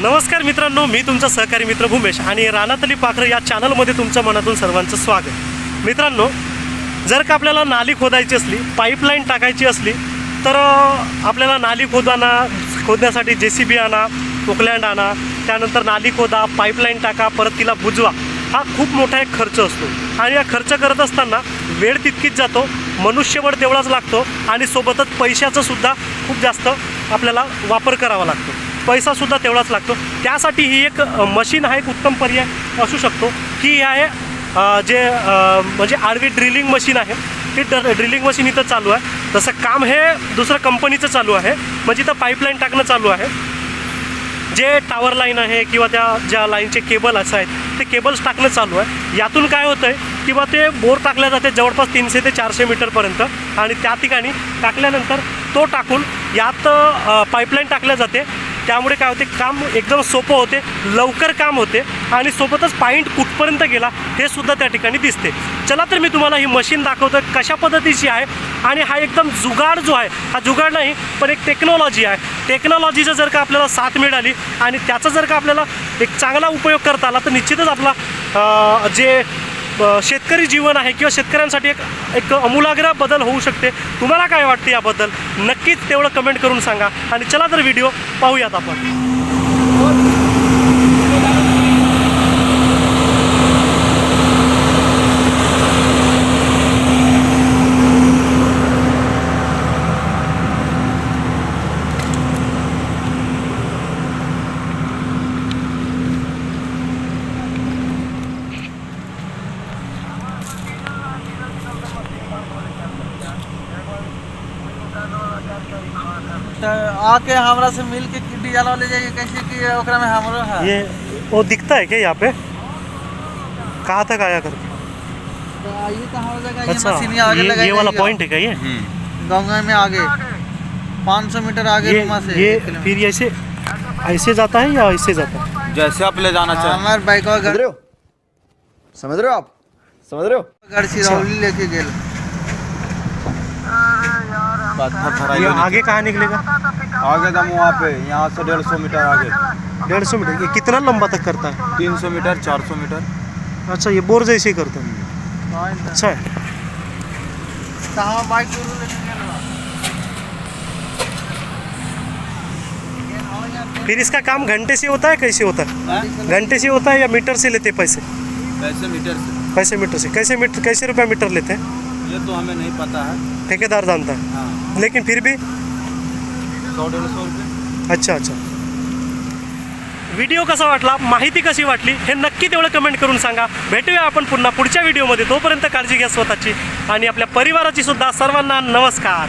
नमस्कार मित्रांनो मी तुमचा सहकारी मित्र भूमेश आणि रानातली पाखरं या चॅनलमध्ये तुमच्या मनातून सर्वांचं स्वागत. मित्रांनो जर का आपल्याला नाली खोदायची असली पाईपलाईन टाकायची असली तर आपल्याला नाली खोदाना खोदण्यासाठी जे सी बी आणा पोकलँड आणा त्यानंतर नाली खोदा पाईपलाईन टाका परत तिला बुजवा. हा खूप मोठा एक खर्च असतो. आणि या खर्च करत असताना वेळ तितकीच जातो मनुष्यबळ तेवढाच लागतो आणि सोबतच पैशाचंसुद्धा खूप जास्त आपल्याला वापर करावा लागतो. पैसासुद्धा तेवढाच लागतो. त्यासाठी ही एक मशीन हा एक उत्तम पर्याय असू शकतो की ही आहे जे म्हणजे आडवी ड्रिलिंग मशीन आहे. ती ड ड्रिलिंग मशीन इथं चालू आहे. तसं काम हे दुसरं कंपनीचं चालू आहे. म्हणजे इथं पाईपलाईन टाकणं चालू आहे. जे टावर लाईन आहे किंवा त्या ज्या लाईनचे केबल असं आहेत ते केबल्स टाकणं चालू आहे. यातून काय होतं आहे किंवा ते बोर टाकल्या जाते जवळपास तीनशे ते चारशे मीटरपर्यंत आणि त्या ठिकाणी टाकल्यानंतर तो टाकून यात पाईपलाईन टाकल्या जाते. त्यामुळे काय होते काम एकदम सोपं होते लवकर काम होते आणि सोबतच पॉईंट कुठपर्यंत गेला हे सुद्धा त्या ठिकाणी दिसते. चला तर मी तुम्हाला ही मशीन दाखवतो कशा पद्धतीची आहे आणि हा एकदम जुगाड जो आहे हा जुगाड नाही पण एक टेक्नॉलॉजी आहे. टेक्नॉलॉजीचं जर का आपल्याला साथ मिळाली आणि त्याचा जर का आपल्याला एक चांगला उपयोग करता आला तर निश्चितच आपला जे शेतकरी जीवन आहे किंवा शेतकऱ्यांसाठी एक एक अमूलाग्र बदल होऊ शकते. तुम्हाला काय वाटते याबद्दल? नक्कीच तेवढं कमेंट करून सांगा. आणि चला तर व्हिडिओ पाहूयात आपण. तो आके हमरा से मिल के डीजल ले जाइए कैसे कि ओकरा में हमरो है? ये वो दिखता है क्या यहाँ पे? कहाँ तक आया करके तो ये कहाँ हो जाएगा ये अच्छा मशीन आगे ये, ये वाला पॉइंट है क्या ये? गंगा में आगे। 500 मीटर आगे ये से ये फिर ऐसे ऐसे जाता है या ऐसे जाता है? जैसे आप ले जाना चाहें। हमार बाइक समझ रहे हो? समझ रहे हो आप? समझ रहे हो? गाड़ी सिरौली लेके गेल ये आगे कहाँ निकलेगा? आगे दम वहाँ पे यहाँ से डेढ़ सौ मीटर आगे। डेढ़ सौ मीटर? ये कितना लंबा तक करता है? तीन सौ मीटर चार सौ मीटर। अच्छा ये बोर जैसे ही करता है। अच्छा। है बाइक फिर इसका काम घंटे से होता है कैसे होता है? घंटे से होता है या मीटर से लेते हैं पैसे? मीटर से। कैसे मीटर से। कैसे मीटर कैसे रुपया मीटर लेते हैं? ये तो हमें नहीं पता है। ठेकेदार जानता है? हाँ। लेकिन फिर भी? सौ डेढ़ सौ रुपये। अच्छा अच्छा। व्हिडिओ कसा वाटला? माहिती कशी वाटली? हे नक्की तेवढं कमेंट करून सांगा. भेटूया आपण पुन्हा पुढच्या व्हिडिओमध्ये तोपर्यंत काळजी घ्या स्वतःची आणि आपल्या परिवाराची सुद्धा. सर्वांना नमस्कार.